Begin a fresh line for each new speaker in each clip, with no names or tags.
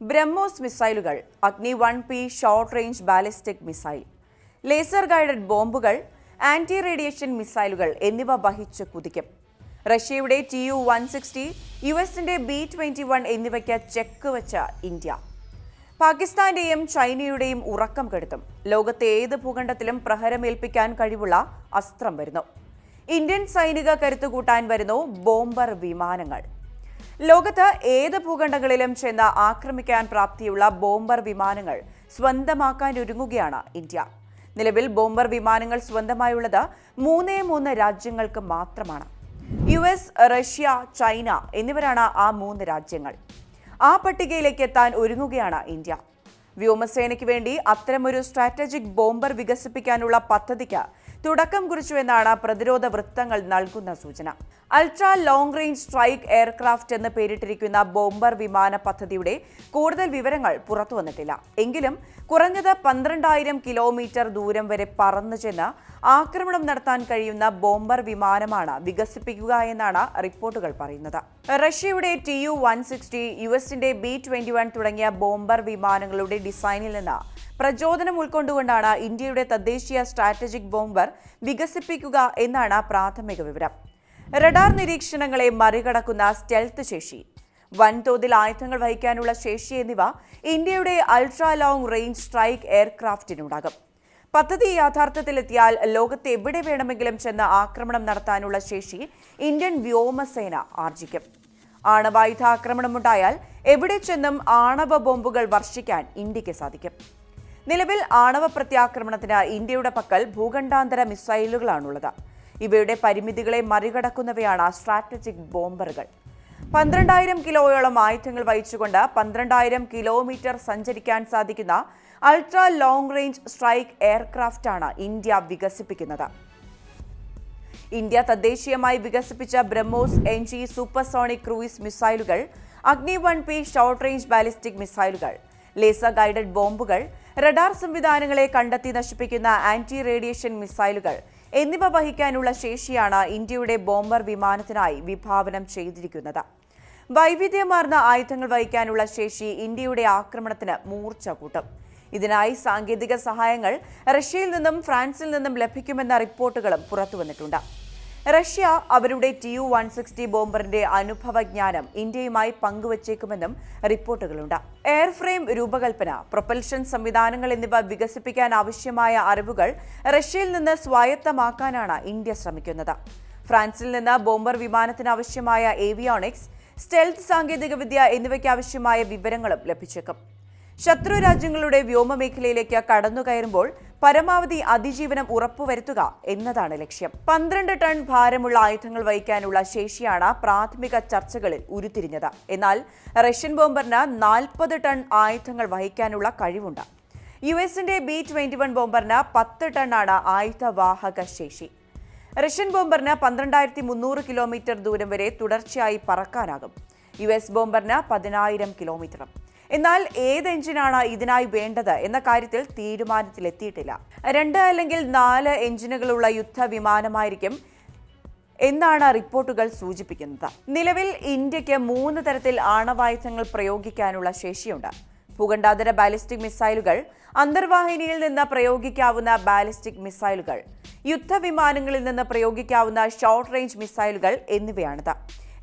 ബ്രഹ്മോസ് മിസൈലുകൾ Agni one P short range ballistic missile laser guided ബോംബുകൾ anti radiation മിസൈലുകൾ എന്നിവ വഹിച്ച് കുതിക്കും. റഷ്യയുടെ T U one sixty U എസിന്റെ ബി ട്വന്റി വൺ എന്നിവയ്ക്ക് ചെക്ക് വെച്ച ഇന്ത്യ. പാകിസ്ഥാന്റെയും ചൈനയുടെയും ഉറക്കം കെടുത്തും. ലോകത്തെ ഏത് ഭൂഖണ്ഡത്തിലും പ്രഹരമേൽപ്പിക്കാൻ കഴിവുള്ള അസ്ത്രം വരുന്നു. ഇന്ത്യൻ സൈനിക കരുത്തുകൂട്ടാൻ വരുന്നു ബോംബർ വിമാനങ്ങൾ. ലോകത്ത് ഏത് ഭൂഖണ്ഡങ്ങളിലും ചെന്ന് ആക്രമിക്കാൻ പ്രാപ്തിയുള്ള ബോംബർ വിമാനങ്ങൾ സ്വന്തമാക്കാൻ ഒരുങ്ങുകയാണ് ഇന്ത്യ. നിലവിൽ ബോംബർ വിമാനങ്ങൾ സ്വന്തമായുള്ളത് മൂന്നേ മൂന്ന് രാജ്യങ്ങൾക്ക് മാത്രമാണ്. യു എസ് റഷ്യ ചൈന എന്നിവരാണ് ആ മൂന്ന് രാജ്യങ്ങൾ. ആ പട്ടികയിലേക്ക് എത്താൻ ഒരുങ്ങുകയാണ് ഇന്ത്യ. വ്യോമസേനയ്ക്ക് വേണ്ടി അത്തരമൊരു സ്ട്രാറ്റജിക് ബോംബർ വികസിപ്പിക്കാനുള്ള പദ്ധതിക്ക് തുടക്കം കുറിച്ചുവെന്നാണ് പ്രതിരോധ വൃത്തങ്ങൾ നൽകുന്ന സൂചന. Ultra long range strike aircraft എന്ന് പേരിട്ടിരിക്കുന്ന ബോംബർ വിമാന പദ്ധതിയുടെ കൂടുതൽ വിവരങ്ങൾ പുറത്തു വന്നിട്ടില്ല. എങ്കിലും കുറഞ്ഞത് പന്ത്രണ്ടായിരം കിലോമീറ്റർ ദൂരം വരെ പറന്നു ചെന്ന് ആക്രമണം നടത്താൻ കഴിയുന്ന ബോംബർ വിമാനമാണ് വികസിപ്പിക്കുക എന്നാണ് റിപ്പോർട്ടുകൾ പറയുന്നത്. റഷ്യയുടെ T U one sixty U എസിന്റെ ബി ട്വന്റി വൺ തുടങ്ങിയ ബോംബർ വിമാനങ്ങളുടെ ഡിസൈനിൽ നിന്ന് പ്രചോദനം ഉൾക്കൊണ്ടുകൊണ്ടാണ് ഇന്ത്യയുടെ തദ്ദേശീയ സ്ട്രാറ്റജിക് ബോംബർ വികസിപ്പിക്കുക എന്നാണ് പ്രാഥമിക വിവരം. റഡാർ നിരീക്ഷണങ്ങളെ മറികടക്കുന്ന സ്റ്റെൽത്ത് ശേഷി. വൻതോതിൽ ആയുധങ്ങൾ വഹിക്കാനുള്ള ശേഷി എന്നിവ ഇന്ത്യയുടെ അൾട്രാ ലോങ് റേഞ്ച് സ്ട്രൈക്ക് എയർക്രാഫ്റ്റിനുണ്ടാകും പദ്ധതി യാഥാർത്ഥ്യത്തിലെത്തിയാൽ ലോകത്ത് എവിടെ വേണമെങ്കിലും ചെന്ന് ആക്രമണം നടത്താനുള്ള ശേഷി ഇന്ത്യൻ വ്യോമസേന ആർജിക്കും. ആണവായുധ ആക്രമണമുണ്ടായാൽ എവിടെ ചെന്നും ആണവ ബോംബുകൾ വർഷിക്കാൻ ഇന്ത്യയ്ക്ക് സാധിക്കും. നിലവിൽ ആണവ പ്രത്യാക്രമണത്തിന് ഇന്ത്യയുടെ പക്കൽ ഭൂഖണ്ഡാന്തര മിസൈലുകളാണുള്ളത്. ഇവയുടെ പരിമിതികളെ മറികടക്കുന്നവയാണ് സ്ട്രാറ്റജിക് ബോംബറുകൾ. പന്ത്രണ്ടായിരം കിലോയോളം ആയുധങ്ങൾ വഹിച്ചുകൊണ്ട് പന്ത്രണ്ടായിരം കിലോമീറ്റർ സഞ്ചരിക്കാൻ സാധിക്കുന്ന അൾട്രാ ലോങ് റേഞ്ച് സ്ട്രൈക്ക് എയർക്രാഫ്റ്റാണ് ഇന്ത്യ വികസിപ്പിക്കുന്നത്. ഇന്ത്യ തദ്ദേശീയമായി വികസിപ്പിച്ച BrahMos N G supersonic cruise മിസൈലുകൾ Agni one P short range ballistic മിസൈലുകൾ ലേസർ ഗൈഡഡ് ബോംബുകൾ റഡാർ സംവിധാനങ്ങളെ കണ്ടെത്തി നശിപ്പിക്കുന്ന ആന്റി റേഡിയേഷൻ മിസൈലുകൾ എന്നിവ വഹിക്കാനുള്ള ശേഷിയാണ് ഇന്ത്യയുടെ ബോംബർ വിമാനത്തിനായി വിഭാവനം ചെയ്തിരിക്കുന്നത്. വൈവിധ്യമാർന്ന ആയുധങ്ങൾ വഹിക്കാനുള്ള ശേഷി ഇന്ത്യയുടെ ആക്രമണത്തിന് മൂർച്ച കൂട്ടും. ഇതിനായി സാങ്കേതിക സഹായങ്ങൾ റഷ്യയിൽ നിന്നും ഫ്രാൻസിൽ നിന്നും ലഭിക്കുമെന്ന റിപ്പോർട്ടുകളും പുറത്തുവന്നിട്ടുണ്ട്. റഷ്യ അവരുടെ ടി യു വൺ സിക്സ്റ്റി ബോംബറിന്റെ അനുഭവജ്ഞാനം ഇന്ത്യയുമായി പങ്കുവച്ചേക്കുമെന്നും റിപ്പോർട്ടുകളുണ്ട്. എയർഫ്രെയിം രൂപകൽപ്പന പ്രൊപ്പൽഷൻ സംവിധാനങ്ങൾ എന്നിവ വികസിപ്പിക്കാൻ ആവശ്യമായ അറിവുകൾ റഷ്യയിൽ നിന്ന് സ്വായത്തമാക്കാനാണ് ഇന്ത്യ ശ്രമിക്കുന്നത്. ഫ്രാൻസിൽ നിന്ന് ബോംബർ വിമാനത്തിന് ആവശ്യമായ ഏവിയോണിക്സ് സ്റ്റെൽത്ത് സാങ്കേതികവിദ്യ എന്നിവയ്ക്കാവശ്യമായ വിവരങ്ങളും ലഭിച്ചേക്കും. ശത്രു രാജ്യങ്ങളുടെ വ്യോമ മേഖലയിലേക്ക് കടന്നുകയറുമ്പോൾ പരമാവധി അതിജീവനം ഉറപ്പുവരുത്തുക എന്നതാണ് ലക്ഷ്യം. പന്ത്രണ്ട് ടൺ ഭാരമുള്ള ആയുധങ്ങൾ വഹിക്കാനുള്ള ശേഷിയാണ് പ്രാഥമിക ചർച്ചകളിൽ ഉരുത്തിരിഞ്ഞത്. എന്നാൽ റഷ്യൻ ബോംബറിന് നാൽപ്പത് ടൺ ആയുധങ്ങൾ വഹിക്കാനുള്ള കഴിവുണ്ട്. യു എസിന്റെ ബി ട്വന്റി വൺ ബോംബറിന് പത്ത് ടണ്ണാണ് ആയുധവാഹക ശേഷി. റഷ്യൻ ബോംബറിന് പന്ത്രണ്ടായിരത്തി മുന്നൂറ് കിലോമീറ്റർ ദൂരം വരെ തുടർച്ചയായി പറക്കാനാകും. യു എസ് ബോംബറിന് പതിനായിരം കിലോമീറ്ററും. എന്നാൽ ഏത് എഞ്ചിനാണ് ഇതിനായി വേണ്ടത് എന്ന കാര്യത്തിൽ തീരുമാനത്തിലെത്തിയിട്ടില്ല. രണ്ട് അല്ലെങ്കിൽ നാല് എഞ്ചിനുകളുള്ള യുദ്ധ വിമാനമായിരിക്കും എന്നാണ് റിപ്പോർട്ടുകൾ സൂചിപ്പിക്കുന്നത്. നിലവിൽ ഇന്ത്യയ്ക്ക് മൂന്ന് തരത്തിൽ ആണവായുധങ്ങൾ പ്രയോഗിക്കാനുള്ള ശേഷിയുണ്ട്. ഭൂഖണ്ഡാന്തര ബാലിസ്റ്റിക് മിസൈലുകൾ അന്തർവാഹിനിയിൽ നിന്ന് പ്രയോഗിക്കാവുന്ന ബാലിസ്റ്റിക് മിസൈലുകൾ യുദ്ധവിമാനങ്ങളിൽ നിന്ന് പ്രയോഗിക്കാവുന്ന ഷോർട്ട് റേഞ്ച് മിസൈലുകൾ എന്നിവയാണിത്.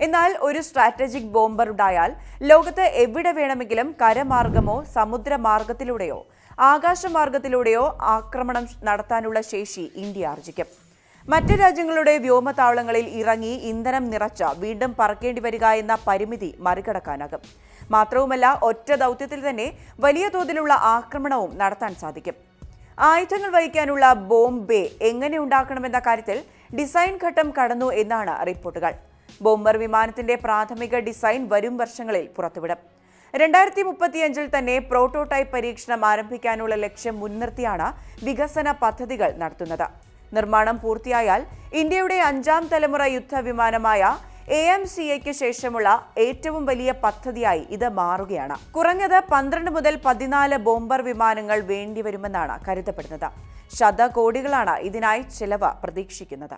എന്നാൽ ഒരു സ്ട്രാറ്റജിക് ബോംബർ ഉണ്ടായാൽ ലോകത്ത് എവിടെ വേണമെങ്കിലും കരമാർഗമോ സമുദ്രമാർഗത്തിലൂടെയോ ആകാശമാർഗത്തിലൂടെയോ ആക്രമണം നടത്താനുള്ള ശേഷി ഇന്ത്യ ആർജിക്കും. മറ്റ് രാജ്യങ്ങളുടെ വ്യോമതാവളങ്ങളിൽ ഇറങ്ങി ഇന്ധനം നിറച്ച വീണ്ടും പറക്കേണ്ടി വരിക എന്ന പരിമിതി മറികടക്കാനാകും. മാത്രവുമല്ല ഒറ്റ ദൗത്യത്തിൽ തന്നെ വലിയ തോതിലുള്ള ആക്രമണവും നടത്താൻ സാധിക്കും. ആയുധങ്ങൾ വഹിക്കാനുള്ള ബോംബെ എങ്ങനെ ഉണ്ടാക്കണമെന്ന കാര്യത്തിൽ ഡിസൈൻ ഘട്ടം കടന്നു എന്നാണ് റിപ്പോർട്ടുകൾ. ബോംബർ വിമാനത്തിന്റെ പ്രാഥമിക ഡിസൈൻ വരും വർഷങ്ങളിൽ പുറത്തുവിടും. രണ്ടായിരത്തി മുപ്പത്തിയഞ്ചിൽ തന്നെ പ്രോട്ടോടൈപ്പ് പരീക്ഷണം ആരംഭിക്കാനുള്ള ലക്ഷ്യം മുൻനിർത്തിയാണ് വികസന പദ്ധതികൾ നടത്തുന്നത്. നിർമ്മാണം പൂർത്തിയായാൽ ഇന്ത്യയുടെ അഞ്ചാം തലമുറ യുദ്ധവിമാനമായ എ എം സി എക്ക് ശേഷമുള്ള ഏറ്റവും വലിയ പദ്ധതിയായി ഇത് മാറുകയാണ്. കുറഞ്ഞത് പന്ത്രണ്ട് മുതൽ പതിനാല് ബോംബർ വിമാനങ്ങൾ വേണ്ടിവരുമെന്നാണ് കരുതപ്പെടുന്നത്. ശതകോടികളാണ് ഇതിനായി ചെലവ് പ്രതീക്ഷിക്കുന്നത്.